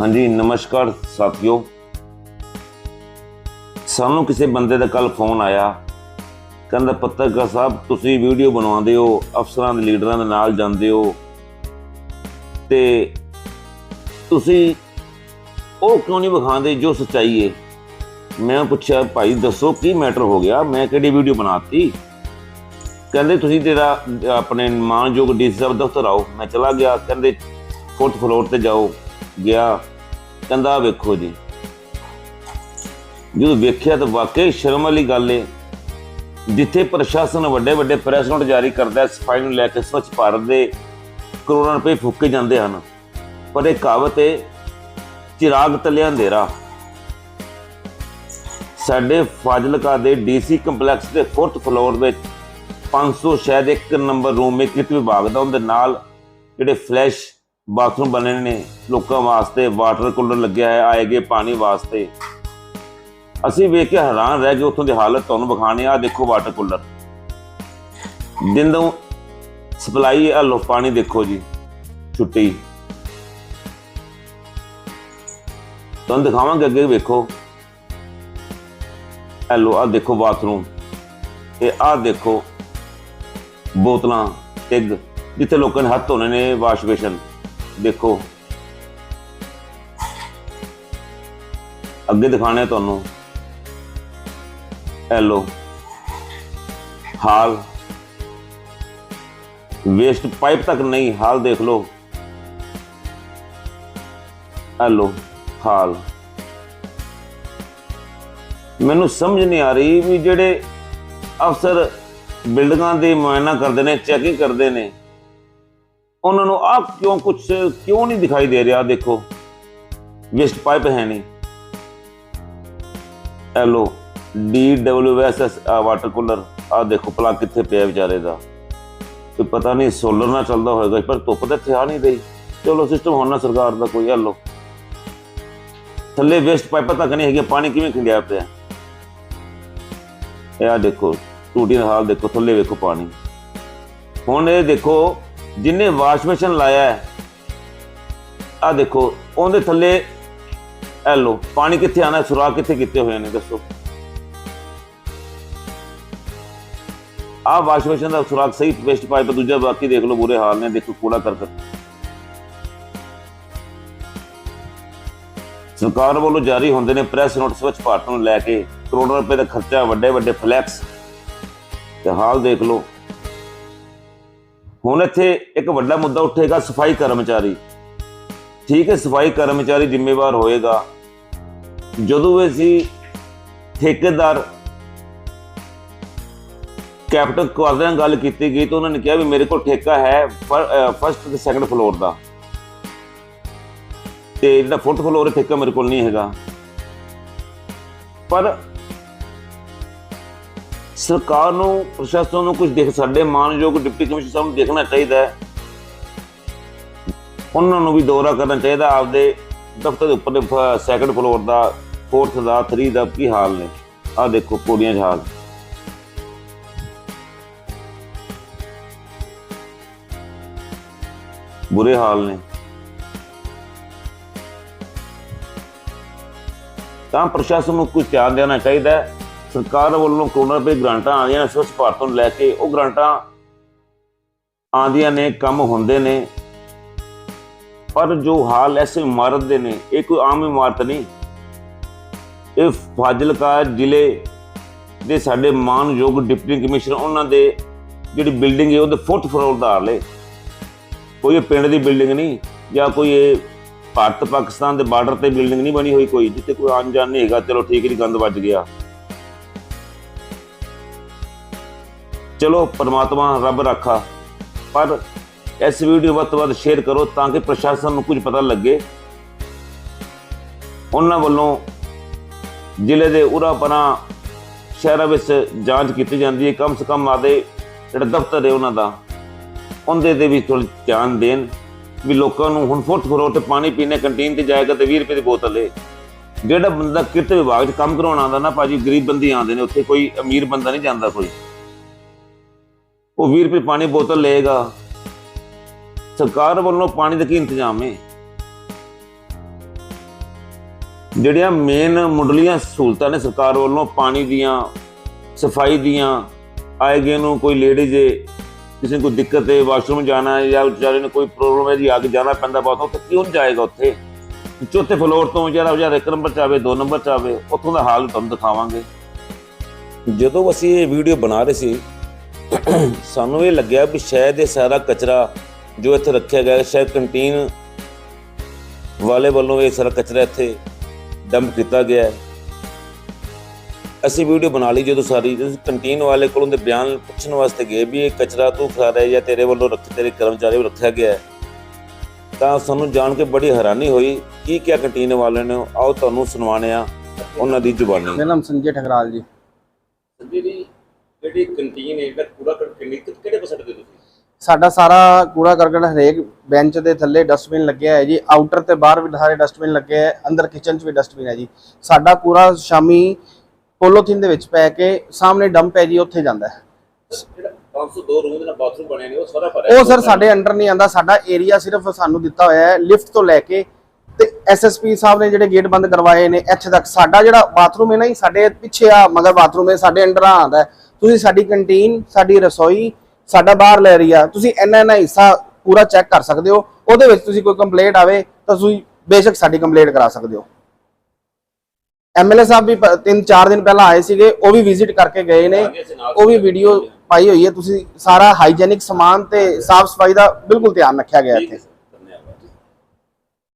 ਹਾਂਜੀ, ਨਮਸਕਾਰ ਸਾਥੀਓ। ਸਾਨੂੰ ਕਿਸੇ ਬੰਦੇ ਦਾ ਕੱਲ ਫੋਨ ਆਇਆ। ਕਹਿੰਦਾ, ਪੱਤਰਕਾਰ ਸਾਹਿਬ, ਤੁਸੀਂ ਵੀਡੀਓ ਬਣਾਉਂਦੇ ਹੋ, ਅਫਸਰਾਂ ਦੇ ਲੀਡਰਾਂ ਦੇ ਨਾਲ ਜਾਂਦੇ ਹੋ। ਤੇ ਤੁਸੀਂ ਉਹ ਕਿਉਂ ਨਹੀਂ ਵਿਖਾਉਂਦੇ ਜੋ ਸੱਚਾਈ ਹੈ ਮੈਂ ਪੁੱਛਿਆ, ਭਾਈ, ਦੱਸੋ ਕੀ ਮੈਟਰ ਹੋ ਗਿਆ? ਮੈਂ ਕਿਹੜੀ ਵੀਡੀਓ ਬਣਾਤੀ? ਕਹਿੰਦੇ, ਤੁਸੀਂ ਤੇਰਾ ਆਪਣੇ ਮਾਨਯੋਗ ਡੀਸੀ ਸਾਹਿਬ ਦਫ਼ਤਰ ਆਓ। ਮੈਂ ਚਲਾ ਗਿਆ। ਕਹਿੰਦੇ ਫੋਰਥ ਫਲੋਰ ਤੇ ਜਾਓ। ਗਿਆ, ਕਹਿੰਦਾ ਵੇਖੋ ਜੀ। ਜਦੋਂ ਵੇਖਿਆ ਤਾਂ ਵਾਕਈ ਸ਼ਰਮ ਵਾਲੀ ਗੱਲ ਏ, ਜਿੱਥੇ ਪ੍ਰਸ਼ਾਸਨ ਵੱਡੇ ਵੱਡੇ ਪ੍ਰੈਸ ਨੋਟ ਜਾਰੀ ਕਰਦਾ ਹੈ ਸਫ਼ਾਈ ਨੂੰ ਲੈ ਕੇ ਸਵੱਛ ਭਾਰਤ ਦੇ ਕਰੋੜਾਂ ਰੁਪਏ ਫੂਕੇ ਜਾਂਦੇ ਹਨ। ਪਰ ਇਹ ਕਹਾਵਤ ਏ, ਚਿਰਾਗ ਤਲੇ ਅੰਧੇਰਾ ਸਾਡੇ ਫਾਜ਼ਿਲਕਾ ਦੇ ਡੀਸੀ ਕੰਪਲੈਕਸ ਦੇ 4th ਫਲੋਰ ਵਿੱਚ 500 ਸ਼ਾਇਦ ਇੱਕ ਨੰਬਰ ਰੂਮ, ਇੱਕ ਕਿਤ ਵਿਭਾਗ ਦਾ, ਉਹਦੇ ਨਾਲ ਜਿਹੜੇ ਫਲੈਸ਼ ਬਾਥਰੂਮ ਬਣੇ ਨੇ, ਲੋਕਾਂ ਵਾਸਤੇ ਵਾਟਰ ਕੂਲਰ ਲੱਗਿਆ ਹੈ ਆਏਗੇ ਪਾਣੀ ਵਾਸਤੇ। ਅਸੀਂ ਵੇਖ ਕੇ ਹੈਰਾਨ ਰਹਿ ਗਏ ਉੱਥੋਂ ਦੀ ਹਾਲਤ, ਤੁਹਾਨੂੰ ਵਿਖਾਣੇ ਆ ਦੇਖੋ ਵਾਟਰ ਕੂਲਰ। ਦਿਨ ਤੋਂ ਸਪਲਾਈ ਆ ਲੋ, ਪਾਣੀ ਦੇਖੋ ਜੀ, ਛੁੱਟੀ। ਤੁਹਾਨੂੰ ਦਿਖਾਵਾਂਗੇ ਅੱਗੇ ਵੇਖੋ। ਇਹ ਲੋ ਆ ਦੇਖੋ ਬਾਥਰੂਮ ਇਹ ਆ ਦੇਖੋ ਬੋਤਲਾਂ, ਟਿੱਗ, ਜਿੱਥੇ ਲੋਕਾਂ ਨੇ ਹੱਥ ਧੋਣੇ ਨੇ ਵਾਸ਼ ਬੇਸ਼ਨ। ਦੇਖੋ। ਅੱਗੇ ਦਿਖਾਣੇ ਤੁਹਾਨੂੰ। ਐਲੋ ਹਾਲ। ਵੇਸਟ ਪਾਈਪ ਤੱਕ ਨਹੀਂ, ਹਾਲ ਦੇਖ ਲਓ। ਐਲੋ ਹਾਲ। ਮੈਨੂੰ ਸਮਝ ਨਹੀਂ ਆ ਰਹੀ ਵੀ ਜਿਹੜੇ ਅਫਸਰ ਬਿਲਡਿੰਗਾਂ ਦੇ ਮੁਆਇਨਾ ਕਰਦੇ ਨੇ ਚੈਕਿੰਗ ਕਰਦੇ ਨੇ। ਉਹਨਾਂ ਨੂੰ ਆਹ ਕਿਉਂ ਕੁਝ ਕਿਉਂ ਨਹੀਂ ਦਿਖਾਈ ਦੇ ਰਿਹਾ? ਦੇਖੋ। ਵੇਸਟ ਪਾਈਪ ਹੈ ਨਹੀਂ। Aloe D W S S water cooler ਆ ਦੇਖੋ ਪਲਾ ਕਿੱਥੇ ਪਿਆ ਵਿਚਾਰੇ ਦਾ। ਕੋਈ ਪਤਾ ਨਹੀਂ ਸੋਲਰ ਨਾਲ ਚੱਲਦਾ ਹੋਏਗਾ, ਪਰ ਧੁੱਪ ਤਾਂ ਇੱਥੇ ਆ ਨਹੀਂ ਰਹੀ। ਚਲੋ ਸਿਸਟਮ ਹੋਣਾ ਸਰਕਾਰ ਦਾ ਕੋਈ ਐਲੋ ਥੱਲੇ ਵੇਸਟ ਪਾਈਪਾਂ ਤੱਕ ਨਹੀਂ ਹੈਗੇ, ਪਾਣੀ ਕਿਵੇਂ ਖਿੰਡਿਆ ਪਿਆ? ਇਹ ਆ ਦੇਖੋ, ਟੂਟੀ ਦਾ ਹਾਲ ਦੇਖੋ, ਥੱਲੇ ਵੇਖੋ ਪਾਣੀ। ਹੁਣ ਇਹ ਦੇਖੋ ਜਿਨੇ ਵਾਸ਼ ਮਸ਼ੀਨ ਲਾਇਆ ਹੈ ਆ ਦੇਖੋ, ਉਹਦੇ ਥੱਲੇ, ਇਹ ਲੋ ਪਾਣੀ ਕਿੱਥੇ ਆਣਾ ਸੁਰਾਖ ਕਿੱਥੇ ਕੀਤੇ ਹੋਏ ਨੇ, ਦੱਸੋ। ਆ ਵਾਸ਼ ਮਸ਼ੀਨ ਦਾ ਸੁਰਾਖ ਸਹੀ ਵੇਸਟ ਪਾਈਪ ਦੂਜਾ ਬਾਕੀ ਦੇਖ ਲਓ, ਬੁਰੇ ਹਾਲ ਨੇ, ਦੇਖੋ, ਕੂੜਾ ਕਰਕਟ। ਸਰਕਾਰ ਵੱਲੋਂ ਜਾਰੀ ਹੁੰਦੇ ਨੇ ਪ੍ਰੈਸ ਨੋਟ ਸਵੱਛ ਭਾਰਤ ਨੂੰ ਲੈ ਕੇ ਕਰੋੜਾਂ ਰੁਪਏ ਦਾ ਖਰਚਾ ਵੱਡੇ ਵੱਡੇ ਫਲੈਕਸ। ਤੇ ਹਾਲ ਦੇਖ ਲਓ ਹੁਣ ਇੱਥੇ ਇੱਕ ਵੱਡਾ ਮੁੱਦਾ ਉੱਠੇਗਾ ਸਫ਼ਾਈ ਕਰਮਚਾਰੀ। ਠੀਕ ਹੈ, ਸਫ਼ਾਈ ਕਰਮਚਾਰੀ ਜ਼ਿੰਮੇਵਾਰ ਹੋਏਗਾ। ਜਦੋਂ ਅਸੀਂ ਠੇਕੇਦਾਰ ਕੈਪਟਨ ਕੁਆਦਰ ਨਾਲ ਗੱਲ ਕੀਤੀ ਗਈ ਤਾਂ ਉਹਨਾਂ ਨੇ ਕਿਹਾ ਵੀ ਮੇਰੇ ਕੋਲ ਠੇਕਾ ਹੈ ਫਸਟ ਤੇ ਸੈਕੰਡ ਫਲੋਰ ਦਾ। ਤੇ ਜਿਹੜਾ ਫੋਰਥ ਫਲੋਰ ਠੇਕਾ ਮੇਰੇ ਕੋਲ ਨਹੀਂ ਹੈਗਾ। ਪਰ ਸਰਕਾਰ ਨੂੰ, ਪ੍ਰਸ਼ਾਸਨ ਨੂੰ ਕੁਝ ਦੇਖ ਸਾਡੇ ਮਾਨਯੋਗ ਡਿਪਟੀ ਕਮਿਸ਼ਨਰ ਸਾਹਿਬ ਨੂੰ ਦੇਖਣਾ ਚਾਹੀਦਾ ਹੈ। ਉਹਨਾਂ ਨੂੰ ਵੀ ਦੌਰਾ ਕਰਨਾ ਚਾਹੀਦਾ ਆਪਦੇ ਦਫ਼ਤਰ ਦੇ ਉੱਪਰ ਦੇ ਸੈਕੰਡ ਫਲੋਰ ਦਾ ਫੋਰਥ ਦਾ 3 ਦਾ ਕੀ ਹਾਲ ਨੇ? ਆਹ ਦੇਖੋ ਪੌੜੀਆਂ 'ਚ ਹਾਲ। ਬੁਰੇ ਹਾਲ ਨੇ। ਤਾਂ ਪ੍ਰਸ਼ਾਸਨ ਨੂੰ ਕੁਝ ਧਿਆਨ ਦੇਣਾ ਚਾਹੀਦਾ ਹੈ। ਸਰਕਾਰ ਵੱਲੋਂ ਕਰੋੜਾਂ ਰੁਪਏ ਗ੍ਰਾਂਟਾਂ ਆਉਂਦੀਆਂ ਨੇ, ਸਵੱਛ ਭਾਰਤ ਨੂੰ ਲੈ ਕੇ ਉਹ ਗ੍ਰਾਂਟਾਂ ਆਉਂਦੀਆਂ ਨੇ, ਕੰਮ ਹੁੰਦੇ ਨੇ। ਪਰ ਜੋ ਹਾਲ ਐਸੇ ਇਮਾਰਤ ਦੇ ਨੇ, ਇਹ ਕੋਈ ਆਮ ਇਮਾਰਤ ਨਹੀਂ। ਇਹ ਫਾਜ਼ਿਲਕਾ ਜ਼ਿਲ੍ਹੇ ਦੇ ਸਾਡੇ ਮਾਨਯੋਗ ਡਿਪਟੀ ਕਮਿਸ਼ਨਰ, ਉਹਨਾਂ ਦੇ ਜਿਹੜੀ ਬਿਲਡਿੰਗ ਹੈ, ਉਹਦੇ 4th ਫਲੋਰ ਦਾ ਹਾਲ ਕੋਈ ਇਹ ਪਿੰਡ ਦੀ ਬਿਲਡਿੰਗ ਨਹੀਂ, ਜਾਂ ਕੋਈ ਇਹ ਭਾਰਤ ਪਾਕਿਸਤਾਨ ਦੇ ਬਾਰਡਰ ਤੇ ਬਿਲਡਿੰਗ ਨਹੀਂ ਬਣੀ ਹੋਈ ਕੋਈ, ਜਿੱਥੇ ਕੋਈ ਆਉਣ ਜਾਣ ਨਹੀਂ ਹੈਗਾ, ਚਲੋ ਠੀਕ ਨਹੀਂ ਗੰਦ ਵੱਜ ਗਿਆ। ਚਲੋ ਪਰਮਾਤਮਾ ਰੱਬ ਰੱਖਾ, ਪਰ ਇਸ ਵੀਡੀਓ ਵੱਧ ਤੋਂ ਵੱਧ ਸ਼ੇਅਰ ਕਰੋ ਤਾਂ ਕਿ ਪ੍ਰਸ਼ਾਸਨ ਨੂੰ ਕੁਝ ਪਤਾ ਲੱਗੇ। ਉਹਨਾਂ ਵੱਲੋਂ ਜ਼ਿਲ੍ਹੇ ਦੇ ਉਰਾ ਸ਼ਹਿਰਾਂ ਵਿੱਚ ਜਾਂਚ ਕੀਤੀ ਜਾਂਦੀ ਹੈ। ਕਮ ਸੇ ਕਮ ਆਦੇ ਜਿਹੜਾ ਦਫ਼ਤਰ ਹੈ ਉਹਨਾਂ ਦਾ, ਉਹਦੇ ਤੇ ਵੀ ਥੋੜਾ ਧਿਆਨ ਦੇਣ ਵੀ ਲੋਕਾਂ ਨੂੰ ਹੁਣ ਫੁੱਟ ਫਰੋਟ ਤੇ ਪਾਣੀ ਪੀਣੇ ਕੰਟੀਨ ਤੇ ਜਾਏਗਾ ਤੇ 20 ਰੁਪਏ ਦੀ ਬੋਤਲ ਹੈ। ਜਿਹੜਾ ਬੰਦਾ ਕਿਰਤ ਵਿਭਾਗ 'ਚ ਕੰਮ ਕਰਾਉਣ ਆਉਂਦਾ ਨਾ, ਭਾਜੀ, ਗਰੀਬ ਬੰਦੇ ਆਉਂਦੇ ਨੇ, ਉੱਥੇ ਕੋਈ ਅਮੀਰ ਬੰਦਾ ਨਹੀਂ ਜਾਂਦਾ ਕੋਈ। ਉਹ 20 ਰੁਪਏ ਪਾਣੀ ਬੋਤਲ ਲਏਗਾ। ਸਰਕਾਰ ਵੱਲੋਂ ਪਾਣੀ ਦਾ ਕੀ ਇੰਤਜ਼ਾਮ ਹੈ? ਜਿਹੜੀਆਂ ਮੇਨ ਮੁੱਢਲੀਆਂ ਸਹੂਲਤਾਂ ਨੇ ਸਰਕਾਰ ਵੱਲੋਂ ਪਾਣੀ ਦੀਆਂ, ਸਫ਼ਾਈ ਦੀਆਂ, ਆਏ ਗਏ ਨੂੰ ਕੋਈ ਲੇਡੀਜ਼ ਕਿਸੇ ਨੂੰ ਕੋਈ ਦਿੱਕਤ ਹੈ ਵਾਸ਼ਰੂਮ ਜਾਣਾ ਹੈ ਜਾਂ ਵਿਚਾਰੇ ਨੂੰ ਕੋਈ ਪ੍ਰੋਬਲਮ ਹੈ ਜੀ ਆ ਕੇ ਜਾਣਾ ਪੈਂਦਾ ਬਹੁਤ, ਉੱਥੇ ਕਿਉਂ ਨਹੀਂ ਜਾਏਗਾ ਉੱਥੇ? ਚੌਥੇ ਫਲੋਰ ਤੋਂ ਵਿਚਾਰਾ ਵਿਚਾਰਾ ਇੱਕ ਨੰਬਰ ਚ ਆਵੇ, ਦੋ ਨੰਬਰ ਚ ਆਵੇ, ਉੱਥੋਂ ਦਾ ਹਾਲ ਤੁਹਾਨੂੰ ਦਿਖਾਵਾਂਗੇ। ਜਦੋਂ ਅਸੀਂ ਇਹ ਵੀਡੀਓ ਬਣਾ ਰਹੇ ਸੀ ਸਾਨੂੰ ਇਹ ਲੱਗਿਆ ਵੀ ਸ਼ਾਇਦ ਇਹ ਸਾਰਾ ਕਚਰਾ ਜੋ ਇੱਥੇ ਰੱਖਿਆ ਗਿਆ ਹੈ, ਸ਼ਾਇਦ ਕੰਟੀਨ ਵਾਲੇ ਵੱਲੋਂ ਇਹ ਸਾਰਾ ਕਚਰਾ ਇੱਥੇ ਡੰਪ ਕੀਤਾ ਗਿਆ ਹੈ। ਅਸੀਂ ਵੀਡੀਓ ਬਣਾ ਲਈ ਜਦੋਂ ਸਾਰੀ ਕੰਟੀਨ ਵਾਲੇ ਕੋਲੋਂ ਦੇ ਬਿਆਨ ਪੁੱਛਣ ਵਾਸਤੇ ਗਏ ਵੀ ਇਹ ਕਚਰਾ ਤੂੰ ਖਾ ਰਿਹਾ ਜਾਂ ਤੇਰੇ ਵੱਲੋਂ ਰੱਖ ਤੇਰੇ ਕਰਮਚਾਰੀ ਵੱਲੋਂ ਰੱਖਿਆ ਗਿਆ ਹੈ। ਤਾਂ ਸਾਨੂੰ ਜਾਣ ਕੇ ਬੜੀ ਹੈਰਾਨੀ ਹੋਈ ਕੀ ਕਿਹਾ ਕੰਟੀਨ ਵਾਲਿਆਂ ਨੇ? ਆਓ ਤੁਹਾਨੂੰ ਸੁਣਵਾਉਂਦੇ ਆ ਉਹਨਾਂ ਦੀ ਜ਼ੁਬਾਨੀ। ਮੇਰਾ ਨਾਮ ਸੰਜੇ ਠਕਰਾਲ ਜੀ। ਜਿਹੜੀ ਜਿਹੜੀ ਕੰਟੀਨ ਹੈ ਪੂਰਾ ਕੰਟੀਨ ਕਿਹੜੇ ਪਸੰਦ ਦੇ ਤੁਸੀਂ? ਸਾਡਾ ਸਾਰਾ ਕੂੜਾ ਕਰਕਟ ਹਰੇਕ ਬੈਂਚ ਦੇ ਥੱਲੇ ਡਸਟਬਿਨ ਲੱਗਿਆ ਹੈ ਜੀ। ਆਊਟਰ ਤੇ ਬਾਹਰ ਵੀ ਸਾਰੇ ਡਸਟਬਿਨ ਲੱਗੇ ਹੈ। ਅੰਦਰ ਕਿਚਨ 'ਚ ਵੀ ਡਸਟਬਿਨ ਹੈ ਜੀ। ਸਾਡਾ ਕੂੜਾ ਸ਼ਾਮੀ ਪੋਲੋਥੀਨ ਦੇ ਵਿੱਚ ਪੈ ਕੇ ਸਾਹਮਣੇ ਡੰਪ ਹੈ ਜੀ ਉੱਥੇ ਜਾਂਦਾ ਹੈ। ਜਿਹੜਾ 502 ਰੂਮ ਦੇ ਨਾਲ ਬਾਥਰੂਮ ਬਣੇ ਨੇ ਉਹ ਸਾਰਾ ਭਰਿਆ ਉਹ ਸਰ ਸਾਡੇ ਅੰਡਰ ਨਹੀਂ ਆਂਦਾ ਸਾਡਾ ਏਰੀਆ ਸਿਰਫ ਸਾਨੂੰ ਦਿੱਤਾ ਹੋਇਆ ਹੈ ਲਿਫਟ ਤੋਂ ਲੈ ਕੇ ਐਸਐਸਪੀ ਸਾਹਿਬ ਨੇ ਜਿਹੜੇ ਗੇਟ ਬੰਦ ਕਰਵਾਏ ਨੇ ਇੱਥੇ ਤੱਕ ਸਾਡਾ ਜਿਹੜਾ ਬਾਥਰੂਮ ਹੈ ਨਾ ਜੀ ਸਾਡੇ ਪਿੱਛੇ ਆ ਮਗਰ ਬਾਥਰੂਮ ਹੈ ਸਾਡੇ ਅੰਡਰ ਆਂਦਾ। ਤੁਸੀਂ ਸਾਡੀ ਕੰਟੀਨ ਸਾਡੀ ਰਸੋਈ ਸਾਡਾ ਬਾਹਰ ਲੈ ਏਰੀਆ ਤੁਸੀਂ ਇੰਨਾ ਇੰਨਾ ਹਿੱਸਾ ਪੂਰਾ ਚੈੱਕ ਕਰ ਸਕਦੇ ਹੋ। ਉਹਦੇ ਵਿੱਚ ਤੁਸੀਂ ਕੋਈ ਕੰਪਲੇਂਟ ਆਵੇ ਤਾਂ ਤੁਸੀਂ ਬੇਸ਼ੱਕ ਸਾਡੀ ਕੰਪਲੇਂਟ ਕਰਾ ਸਕਦੇ ਹੋ। ਐਮਐਲਏ ਸਾਹਿਬ ਵੀ ਪ- ਤਿੰਨ ਚਾਰ ਦਿਨ ਪਹਿਲਾਂ ਆਏ ਸੀਗੇ ਉਹ ਵੀ ਵਿਜ਼ਿਟ ਕਰਕੇ ਗਏ ਨੇ। ਉਹ ਵੀ ਵੀਡੀਓ ਪਾਈ ਹੋਈ ਹੈ ਤੁਸੀਂ ਸਾਰਾ ਹਾਈਜੈਨਿਕ ਸਮਾਨ ਤੇ ਸਾਫ਼ ਸਫ਼ਾਈ ਦਾ ਬਿਲਕੁਲ ਧਿਆਨ ਰੱਖਿਆ ਗਿਆ ਇੱਥੇ।